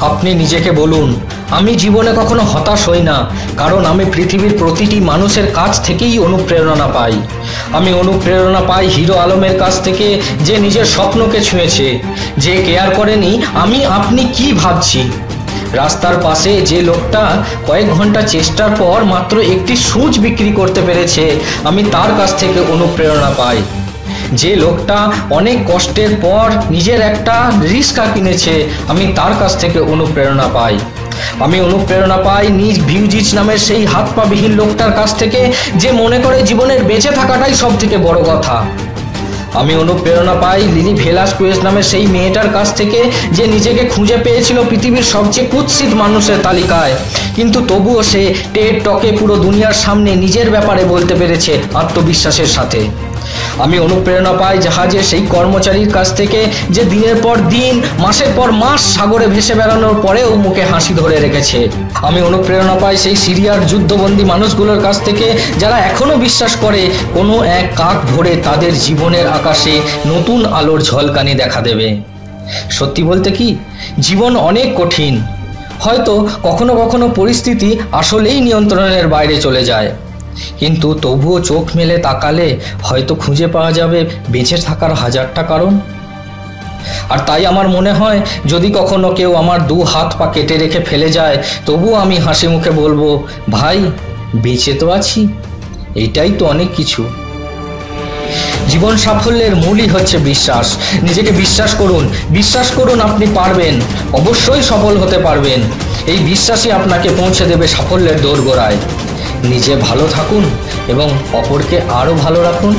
আপনি নিজেকে বলুন, আমি জীবনে কখনো হতাশ হই না, কারণ আমি পৃথিবীর প্রতিটি মানুষের কাছ থেকেই অনুপ্রেরণা পাই। আমি অনুপ্রেরণা পাই হিরো আলমের কাছ থেকে যে নিজের স্বপ্নকে ছুঁয়েছে, যে কেয়ার করেনি, আমি আপনি কি ভাবছি? রাস্তার পাশে যে লোকটা কয়েক ঘণ্টা চেষ্টার পর মাত্র একটি সুচ বিক্রি করতে পেরেছে, আমি তার কাছ থেকে অনুপ্রেরণা পাই। যে লোকটা অনেক কষ্টের পর নিজের একটা রিস্কা কিনেছে, আমি তার কাছ থেকে অনুপ্রেরণা পাই। আমি অনুপ্রেরণা পাই নিজ ভিউজিচ নামের সেই হাত পা বিহীন লোকটার কাছ থেকে, যে মনে করে জীবনের বেঁচে থাকাটাই সব থেকে বড় কথা। আমি অনুপ্রেরণা পাই লিলি ভেলাস কুয়েস নামের সেই মেয়েটার কাছ থেকে, যে নিজেকে খুঁজে পেয়েছিল পৃথিবীর সবচেয়ে কুৎসিত মানুষের তালিকায়। কিন্তু তবুও সে টেড টকে পুরো দুনিয়ার সামনে নিজের ব্যাপারে বলতে পেরেছে আত্মবিশ্বাসের সাথে। আমি অনুপ্রেরণা পাই জাহাজের সেই কর্মচারীর কাছ থেকে যে দিনের পর দিন, মাসের পর মাস সাগরে ভেসে বেড়ানোর পরেও মুখে হাসি ধরে রেখেছে। আমি অনুপ্রেরণা পাই সেই সিরিয়ার যুদ্ধবন্দী মানুষগুলোর কাছ থেকে যারা এখনও বিশ্বাস করে কোনো এক কাক ভরে তাদের জীবনের আকাশে নতুন আলোর ঝলকানি দেখা দেবে। সত্যি বলতে কি, জীবন অনেক কঠিন। হয়তো কখনো কখনো পরিস্থিতি আসলেই নিয়ন্ত্রণের বাইরে চলে যায়। কিন্তু তবুও চোখ মেলে তাকালে হয়তো খুঁজে পাওয়া যাবে বেঁচে থাকার হাজারটা কারণ। আর তাই আমার মনে হয়, যদি কখনো কেউ আমার দু হাত পা কেটে রেখে ফেলে যায়, তবুও আমি হাসি মুখে বলব, ভাই, বেঁচে তো আছি। এটাই তো অনেক কিছু। জীবন সাফল্যের মূলই হচ্ছে বিশ্বাস। নিজেকে বিশ্বাস করুন। বিশ্বাস করুন আপনি পারবেন। অবশ্যই সফল হতে পারবেন। এই বিশ্বাসই আপনাকে পৌঁছে দেবে সাফল্যের দোরগোড়ায়। নিজে ভালো থাকুন এবং অপরকে আরও ভালো রাখুন।